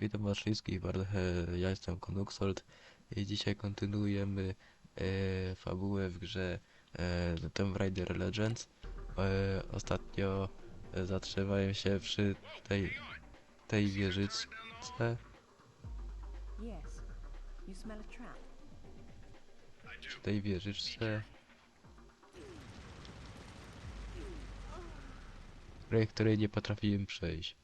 Witam was wszystkich, bardzo- e, ja jestem Konuxold i dzisiaj kontynuujemy e, fabułę w grze e, Tomb Raider Legends. E, ostatnio e, zatrzymałem się przy tej, tej wieżyczce. Przy tej wieżyczce. Której, której nie potrafiłem przejść.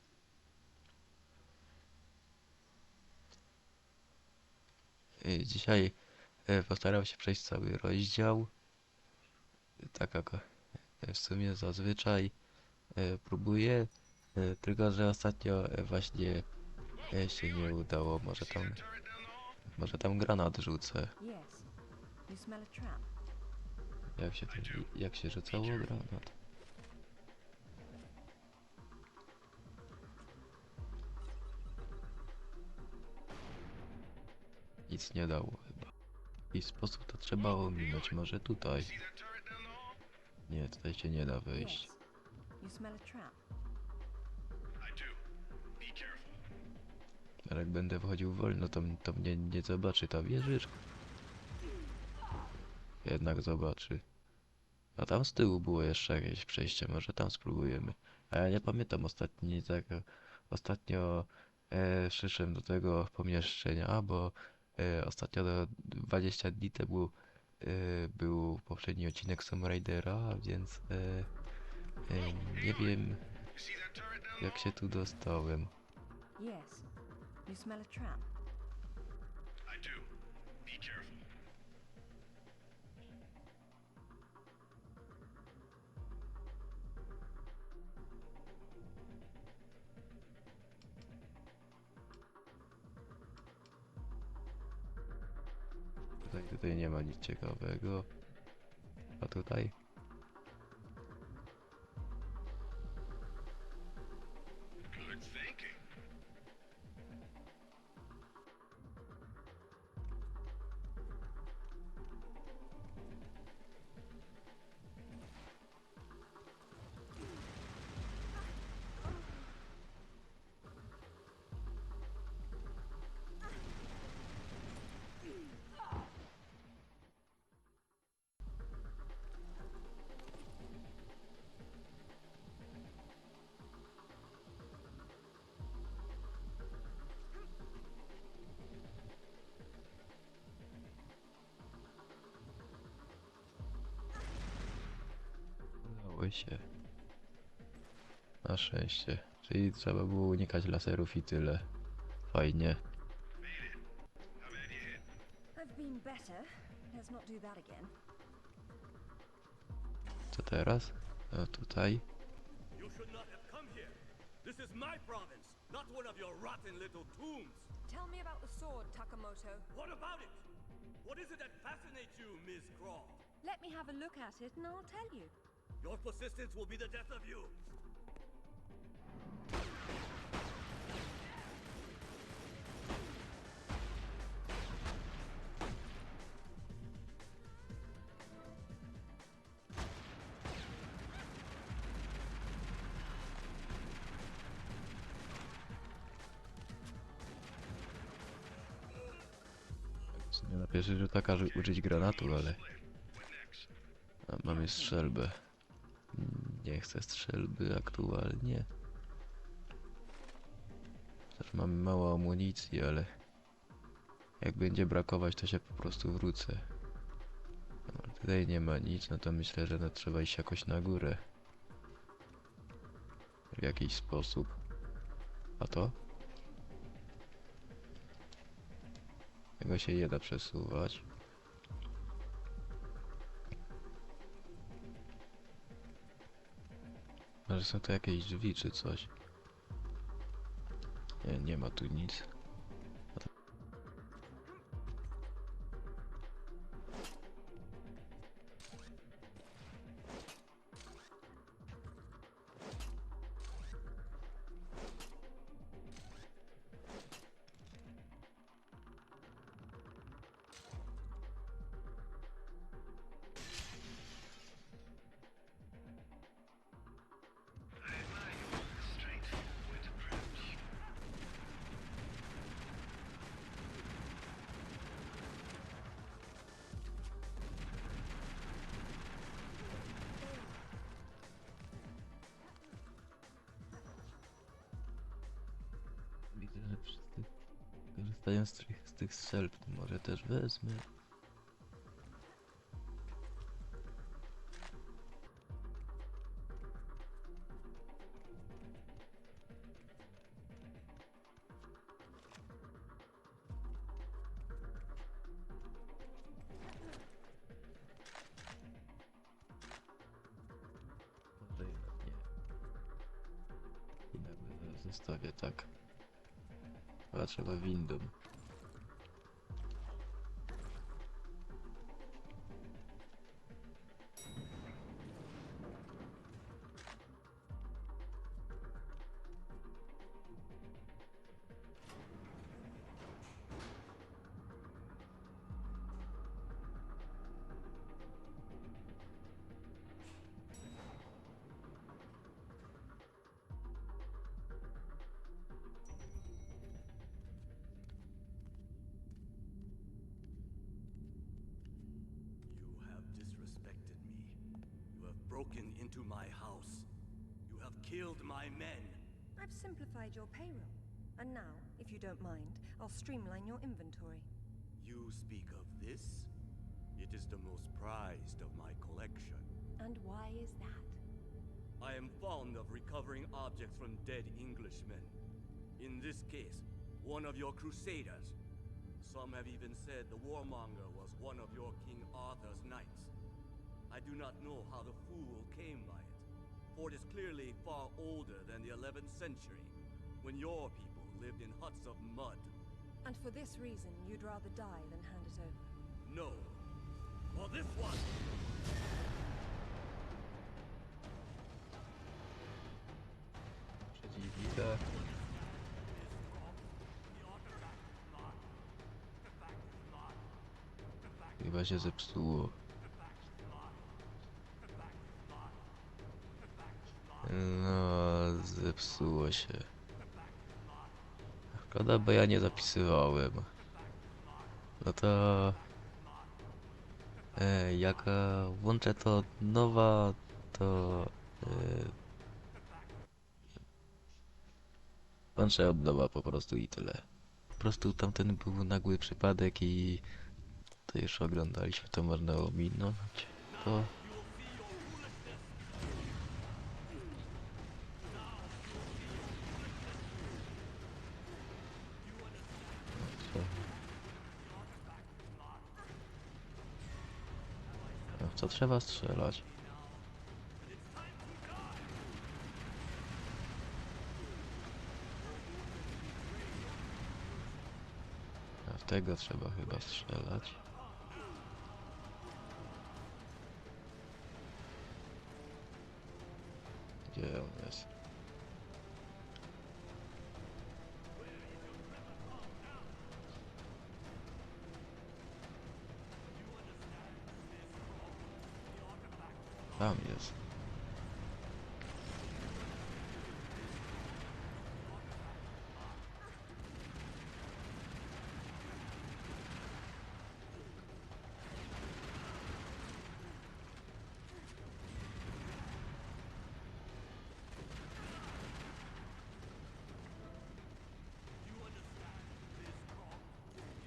Dzisiaj e, postaram się przejść cały rozdział. Tak jak e, w sumie zazwyczaj próbuję. Tylko, że ostatnio właśnie się nie udało. Może tam, może tam granat rzucę. Jak się, jak się rzucało granat? Nic nie dało chyba. W jakiś sposób to trzeba ominąć, może tutaj. Nie, tutaj się nie da trap. Ale jak będę wchodził wolno, to, to mnie nie zobaczy ta wieżyczka. Jednak zobaczy. A tam z tyłu było jeszcze jakieś przejście, może tam spróbujemy. A ja nie pamiętam ostatni, tak, ostatnio e, przyszedłem do tego pomieszczenia, bo ostatnio do 20 dni temu e, był poprzedni odcinek Tomb Raidera, więc e, e, nie wiem jak się tu dostałem. Yes. You trap. Tutaj, nie ma nic ciekawego. A tutaj? Się. Na szczęście. Czyli trzeba było unikać laserów i tyle. Fajnie. Co teraz? No tutaj. This is my province, not one of your rotten little tombs. Tell me about the sword, Takamoto. What about it? What is it that fascinates you, Ms. Croft? Let me have a look at it and I'll tell you. Your persistence will be the death of you. Sumie na pierwszy rzut oka użyć granatu, ale... A, mamy strzelbę. Mm, Nie chcę strzelby aktualnie. Też mamy mało amunicji, ale... Jak będzie brakować, to się po prostu wrócę. Dobra, tutaj nie ma nic, no to myślę, że no, trzeba iść jakoś na górę. W jakiś sposób. A to? Tego się nie da przesuwać. Może są to jakieś drzwi czy coś. Nie, nie ma tu nic. Wszyscy korzystają z tych, z tych strzelb, to może też wezmę. Zostawię tak. A trzeba windą. Broken into my house. You have killed my men. I've simplified your payroll. And now, if you don't mind, I'll streamline your inventory. You speak of this? It is the most prized of my collection. And why is that? I am fond of recovering objects from dead Englishmen. In this case, one of your crusaders. Some have even said the warmonger was one of your King Arthur's knights. I do not know how the fool came by it, for it is clearly far older than the 11th century, when your people lived in huts of mud. And for this reason, you'd rather die than hand it over. No. For this one! Przeciwnika. Chyba się zepsuło. Zepsuło się. Szkoda, bo ja nie zapisywałem. No to... E, jak włączę to od nowa, to... E, Włączę od nowa po prostu i tyle. Po prostu tamten był nagły przypadek i... To już oglądaliśmy, to można ominąć. To... Co? No, w co trzeba strzelać? A w tego trzeba chyba strzelać.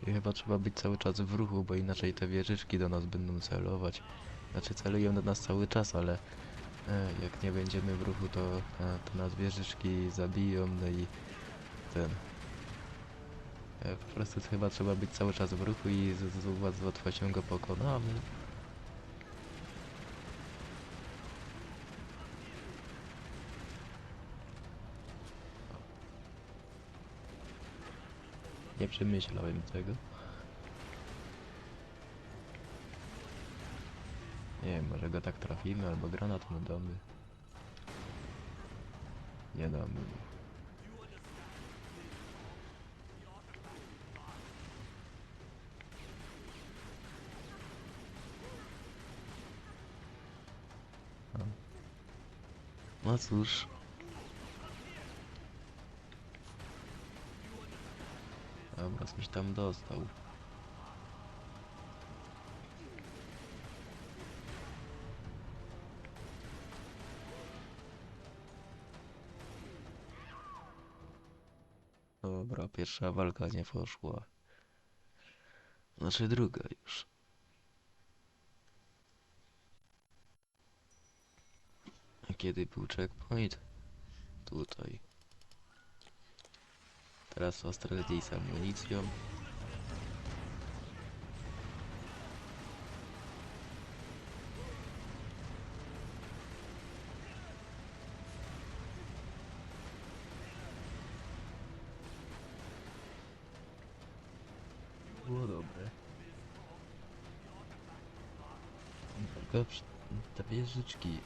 I chyba trzeba być cały czas w ruchu, bo inaczej te wieżyczki do nas będą celować. Znaczy celują do nas cały czas, ale e, jak nie będziemy w ruchu, to, e, to nas wieżyczki zabiją, no i ten. E, po prostu chyba trzeba być cały czas w ruchu i z, z, z łatwością go pokonamy. Nie przemyślałem tego. Nie wiem, może go tak trafimy, albo granat mu damy. Nie damy mu. No cóż. Dobra, coś tam dostał. Dobra, pierwsza walka nie poszła. Znaczy druga już. Kiedy był checkpoint? Tutaj. Teraz ostre z amunicją. Było dobre. Przy- te wieżyczki.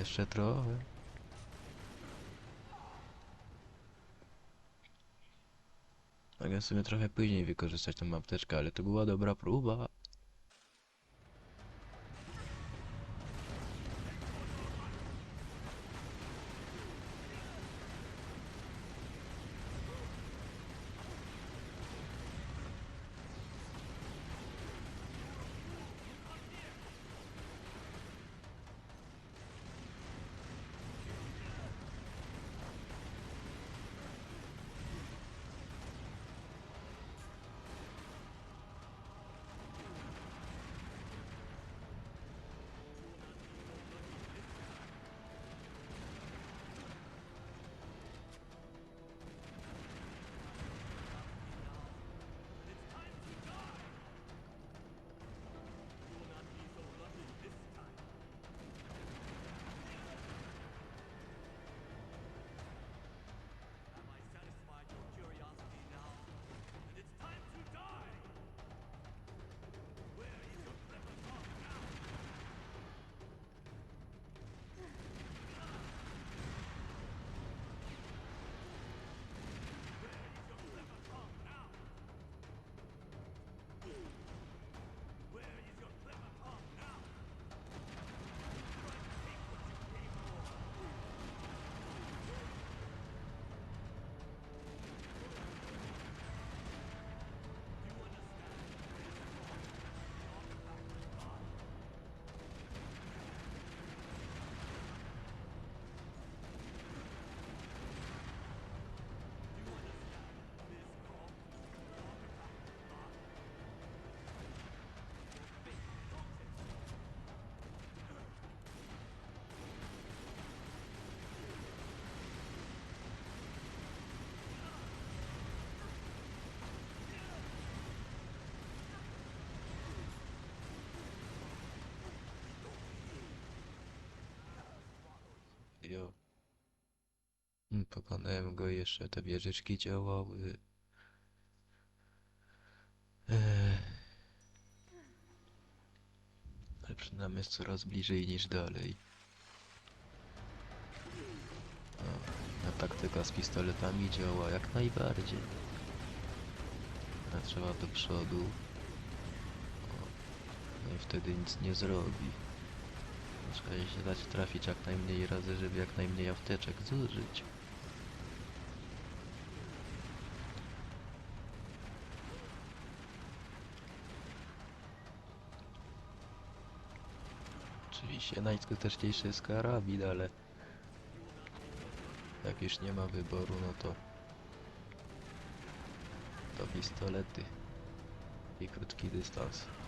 Jeszcze trochę. Mogę sobie trochę później wykorzystać tą apteczkę, ale to była dobra próba. Mm, Pokonałem go jeszcze te wieżyczki działały. Eee. Ale przynajmniej jest coraz bliżej niż dalej. A taktyka z pistoletami działa jak najbardziej. A trzeba do przodu. O, no i wtedy nic nie zrobi. Trzeba się dać trafić jak najmniej razy, żeby jak najmniej apteczek zużyć. Oczywiście najskuteczniejszy jest karabin, ale jak już nie ma wyboru, no to to pistolety i krótki dystans.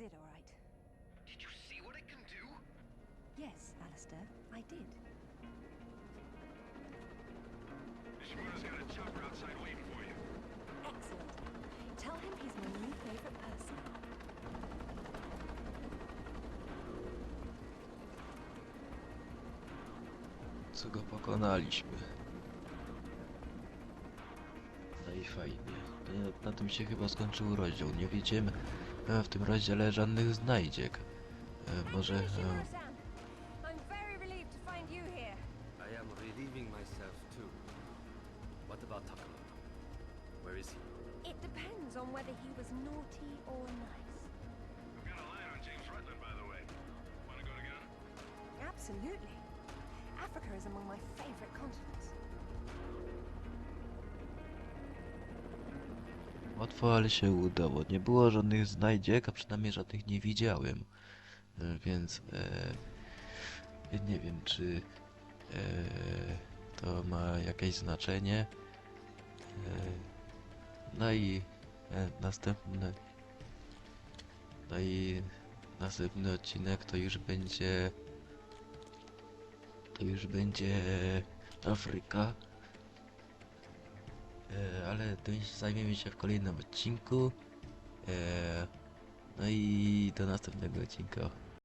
Is it, all right? Did you see what it can do? Yes, Alistair, I did. Shimoda's got a chopper outside waiting for you. Excellent. Tell him he's my new favorite person. Co go pokonaliśmy. No i fajnie. To nie- Na tym się chyba skończył rozdział. Nie widzimy e, w tym rozdziale żadnych znajdziek. E, Może... się udało. Nie było żadnych znajdziek, a przynajmniej żadnych nie widziałem. E, Więc e, nie wiem, czy e, to ma jakieś znaczenie. E, no i e, następny. No i następny odcinek to już będzie. To już będzie Afryka. E, ale tym zajmiemy się w kolejnym odcinku. E, no i do następnego odcinka.